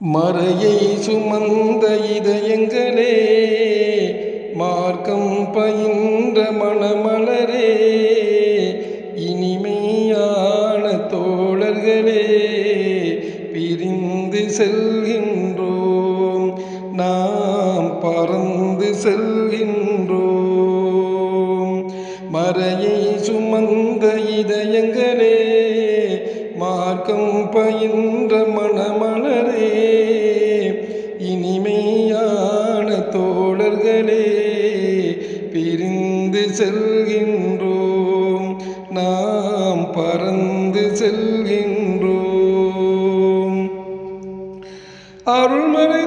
மறையை சுமந்த இதயங்களே மார்க்கம் பயின்ற மணமலரே இனிமையான தோழர்களே பிரிந்து செல்கின்றோம் நாம் பறந்து செல்கின்றோம். மறையை சுமந்த இதயங்களே மார்க்கம் பயின்ற மணமலரே இனிமையான தோழர்களே பிரிந்து செல்கின்றோம் நாம் பறந்து செல்கின்றோம். அருள்மறை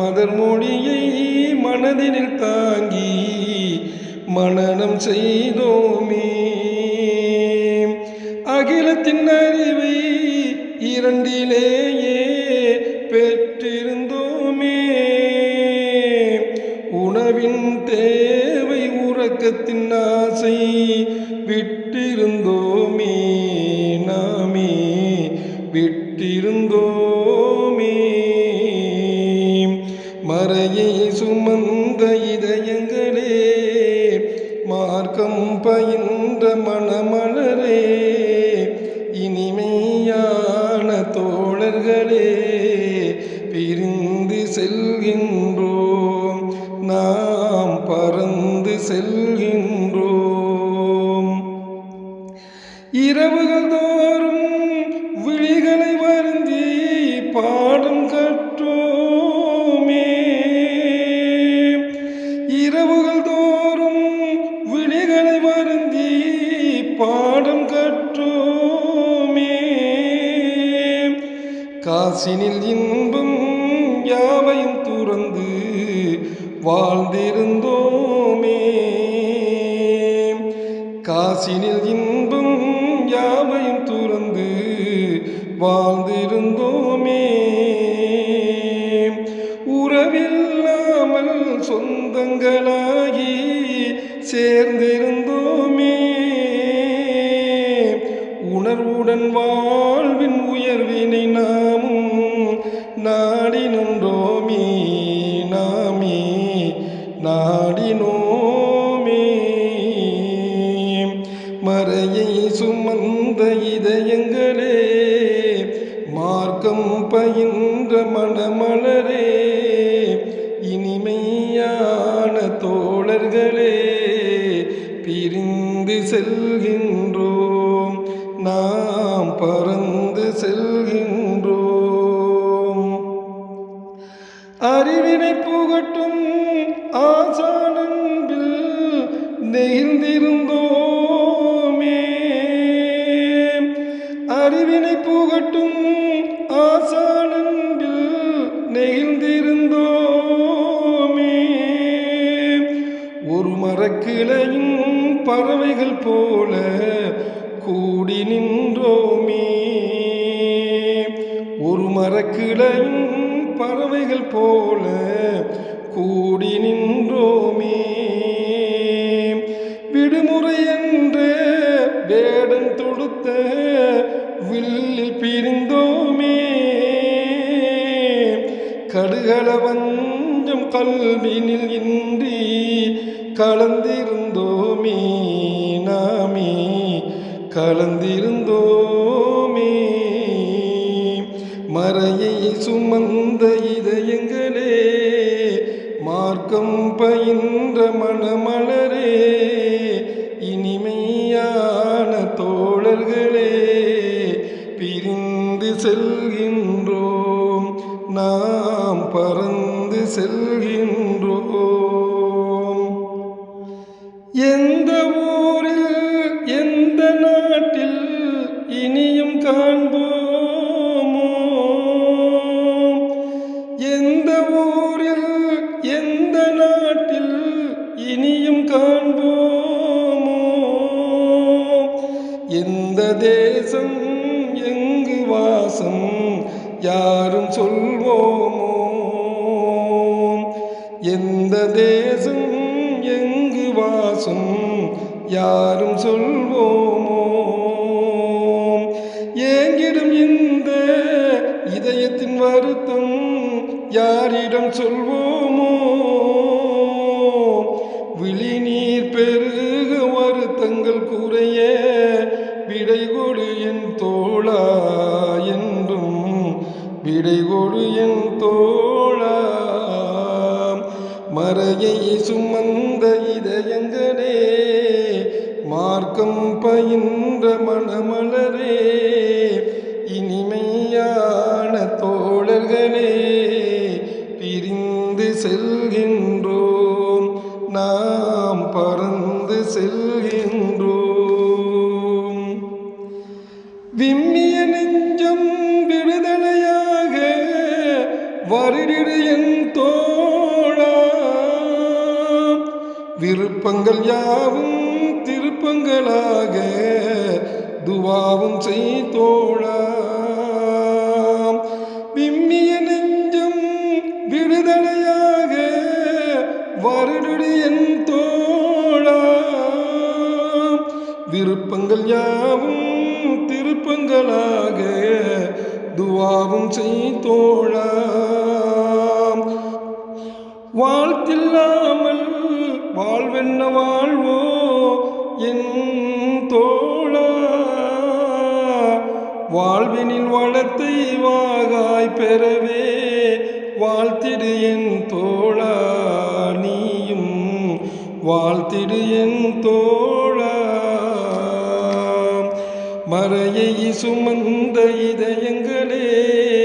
மதர் மொழியை மனதினில் தாங்கி மனனம் செய்தோமே. அகிலத்தின் அறிவை இரண்டிலேயே பெற்றிருந்தோமே. உணவின் தேவை உறக்கத்தின் ஆசை விட்டிருந்தோமே. நாமே விட்டிருந்தோமே. பயின்ற மணமலரே இனிமையான தோழர்களே பிரிந்து செல்கின்றோம். நாம் பறந்து செல்கின்றோம். காசினில் இன்பம் யாவையும் துறந்து வாழ்ந்திருந்தோமே. காசினில் இன்பம் யாவையும் துறந்து வாழ்ந்திருந்தோமே. உறவில்லாமல் சொந்தங்களாகி சேர்ந்திருந்தோமே. உணர்வுடன் வா சுமந்த இதயங்களே மார்க்கம் பயின்ற மணமலரே இனிமையான தோழர்களே பிரிந்து செல்கின்றோம் நாம் பறந்து செல்கின்றோம். அறிவினை புகட்டும் ஆசானன்பில் நெகிழ் பறவைகள் போல கூடி நின்றோமே. ஒரு மரக்கிளையும் பறவைகள் போல கூடி நின்றோமே. விடுமுறை என்று வேடம் தொடுத்த வில்லில் பிரிந்தோமே. கடுகள வஞ்சம் கல்வினில் இன்றி கலந்திருந்தோமே. கலந்திருந்தோமே. மறையை சுமந்த இதயங்களே மார்க்கம் பயின்ற மணமலரே இனிமையான தோழர்களே பிரிந்து செல்கின்றோம் நாம் பறந்து செல்கின்றோம். எந்த தேசும் எங்கு வாசும் யாரும் சொல்வோமோ? ஏங்கிடும் இந்த இதயத்தின் வருத்தம் யாரிடம் சொல்வோம்? மறையை சுமந்த இதயங்களே மார்க்கம் பயின்ற மணமலரே இனிமையான தோழர்களே பிரிந்து செல்கின்றோம் நாம் பறந்து செல்கின்றோம். விம்மிய நெஞ்சம் விடுதலையாக வருடிடு என் தோழா விருப்பங்கள் யாவும் திருப்பங்களாக துவாவும் செய்தோழா விம்மிய நெஞ்சம் விடுதலையாக வருடுடு என் தோழா விருப்பங்கள் யாவும் திருப்பங்களாக துவாவும் செய்தோழா வாழ்வென்ன வாழ்வோ? என் தோழா. வாழ்வினில் வளத்தை வாகாய் பெறவே வாழ்த்திடு என் தோழா. நீயும் வாழ்த்திடு என் தோழா. மறையை சுமந்த இதயங்களே